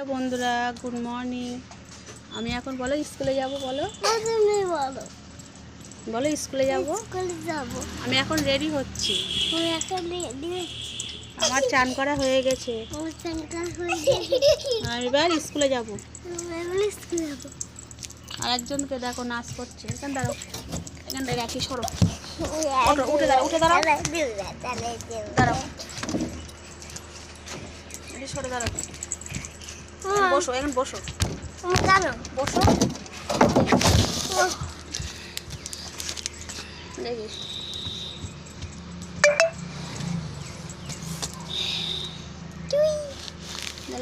Hello বন্ধুরা good morning আমি এখন বলো স্কুলে যাব বলো? বলো বলো স্কুলে যাব? যাব আমি এখন রেডি হচ্ছি। আমার চান করা হয়ে গেছে। আর এবার স্কুলে যাব। আর একজনকে দেখো নাচ করছে। এখান দাঁড়াও। এখান থেকে রাখি সরো। উঠে দাঁড়াও, উঠে দাঁড়াও। দাঁড়াও। সরে দাঁড়াও। বসো এখন বসো। জানো বসো।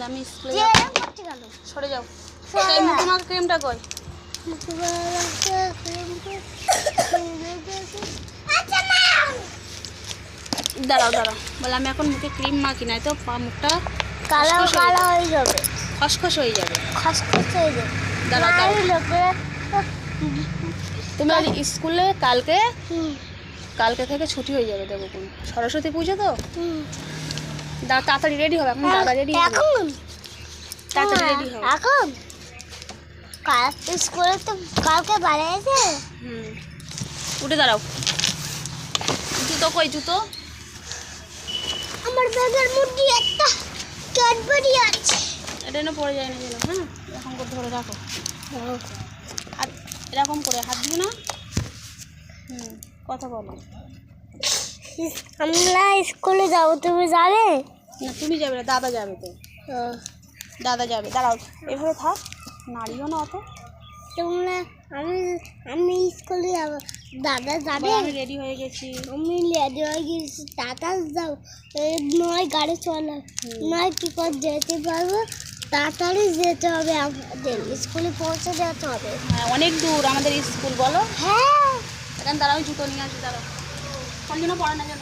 আমি সরে যাও। সেই। ক্রিমটা কই? আচ্ছা দাঁড়াও দাঁড়াও। বলে আমি এখন মুখে ক্রিম মাখি নাই তো পা মুখটা কালো কালো হয়ে খসখস হয়ে যাবে। খসখস হয়ে যাবে। দাঁড়াও, দাঁড়াও। তুমি আর স্কুলে কালকে কালকে থেকে ছুটি হয়ে যাবে দেবো কোন। সরস্বতী পুজো তো? হুম। দা তাড়াতাড়ি রেডি হবে এখন দাদা রেডি এখন? তাড়াতাড়ি হ্যাঁ, রেডি হবে। এখন? কাল স্কুলে তো কালকে বাড়ি আছে হুম। উঠে দাঁড়াও। জুতো কই জুতো? আমার ব্যাগের মধ্যে একটা ক্যাডবেরি আছে। এটা এনে পড়ে যায় না যেন হ্যাঁ? এরকম করে ধরে রাখো। হাত এরকম করে হাত দিও না? হুম কথা বলো। আমরা স্কুলে যাব তুমি যাবে? না তুমি যাবে না দাদা যাবে তো। দাদা যাবে দাঁড়াও। এভাবে থাক নাড়িও না অত। তোমরা আমি আমি স্কুলে যাব। দাদা যাবে? আমি রেডি হয়ে গেছি। আমি লেডি হয়ে গেছি। দাদা যাও। নয় গাড়ি চলা। নয় কি করে যেতে পারব? তাড়াতাড়ি যেতে হবে আমাদের। স্কুলে পৌঁছে যেতে হবে। হ্যাঁ অনেক দূর আমাদের স্কুল বলো। হ্যাঁ। এখানে দাঁড়াও জুতো নিয়ে আসি দাঁড়াও। কোন জন্য পড়ে না যেন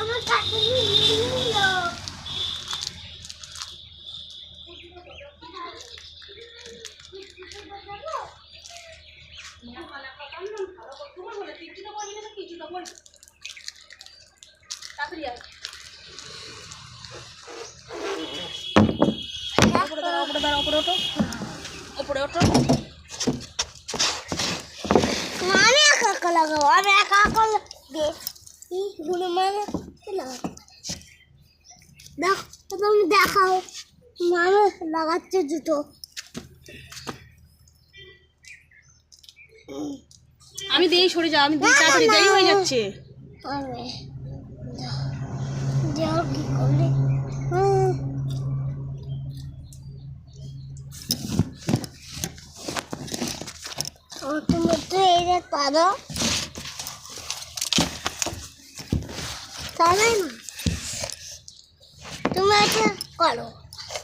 আমার কাছে নিয়ে নিল তাড়াতাড়ি আয়। ওপরে ওপরে ওঠো। ওপরে ওঠো। আমি একা একা লাগাবো আমি একা একা দেখি গুলো মানে দেখ তুমি দেখাও মানে লাগাচ্ছে জুতো আমি দিয়েই সরে যাও আমি দিই তাড়াতাড়ি দেরি হয়ে যাচ্ছে যাও কি করলে তুমি তো যে পারো তাহলে তুমি এটা করো।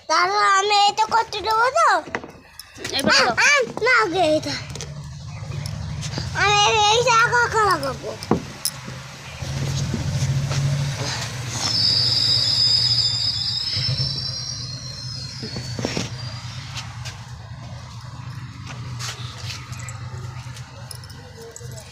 তাহলে আমি এটা করতে দেবো তো? না এটা। আমি এইটা একা একা লাগাবো ওই যে হো, ও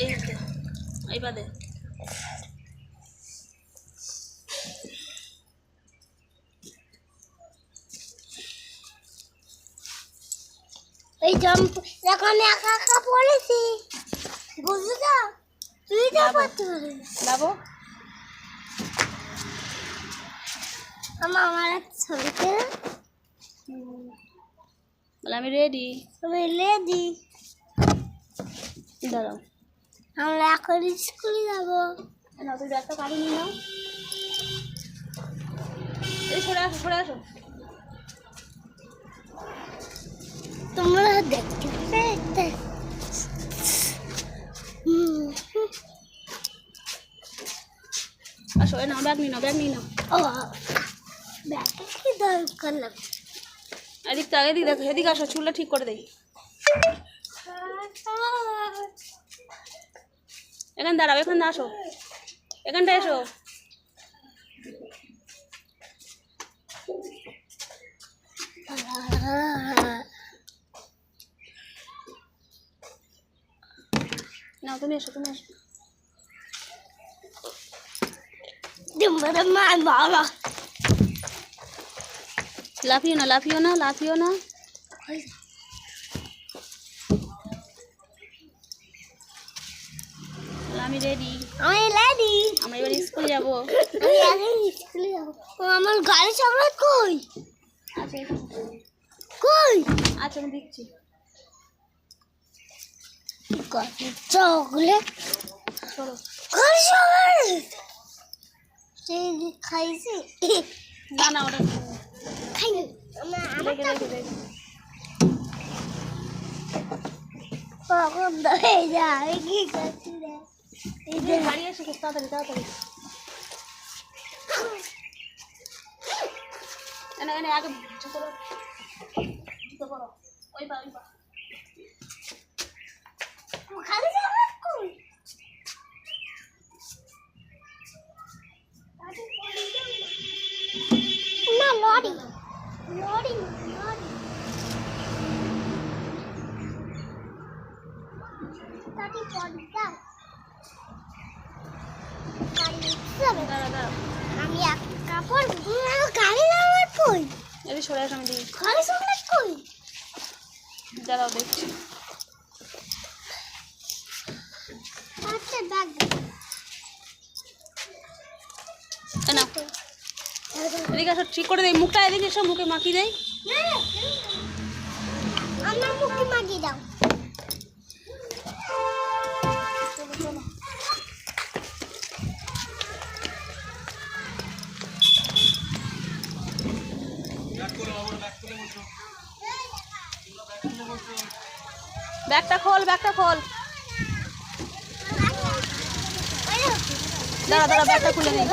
এই এই পা দে জাম্প দেখো আমি একা একা পড়েছি। বুঝলি তো? তুই বাবা। পড়তে আমার আমার একটা ছবিতে বলে আমি রেডি আমি লেদি দাঁড়াও। আমরা এখন স্কুলে যাব। নিয়ে নাও আসো আসো। তোমরা দেখতে আসো এ নাও ব্যাগ নাও ব্যাগ নিয়ে নাও। ও না? দিক আসো চুলটা ঠিক করে দেয় এখানে দাঁড়াও, এখানে আসো। এখানটা এসো। নাও, তুমি এসো তুমি এসো। লাফিও না লাফিও না লাফিও না তাহলে আমি রেডি আমি রেডি আমরা এবার স্কুল যাব। আমি আগে স্কুলে যাব। ও, আমার গাড়ি চাপড়া কই? আচ্ছা কই? আচ্ছা আমি দিচ্ছি চকলেট চলো। গাড়ি চকলেট সেই খাইছি? না না ওটা খাই দেখে দেখে দেখে। কখন ধরে যায়। কি করছি? এই যে বাড়ি এসে খুব তাড়াতাড়ি তাড়াতাড়ি এনে এনে আগে জুতো পরো ওই পা ওই পা খালি চকলেট কই না লরি লরি লরি তাটি পড়তা গাড়ি দাঁড়া দাঁড়া আমি এক কাপড় গাড়ি নামার কই এদিকে সরে আসে আমি গাড়ি চকলেট কই? দাঁড়াও দেখছি। আচ্ছা আসো ঠিক করে দেই মুখটা এদিকে সব মুখে মাখিয়ে দেই। ব্যাগটা খোল ব্যাগটা খোল। দাঁড়া দাঁড়া ব্যাগটা খুলে যাও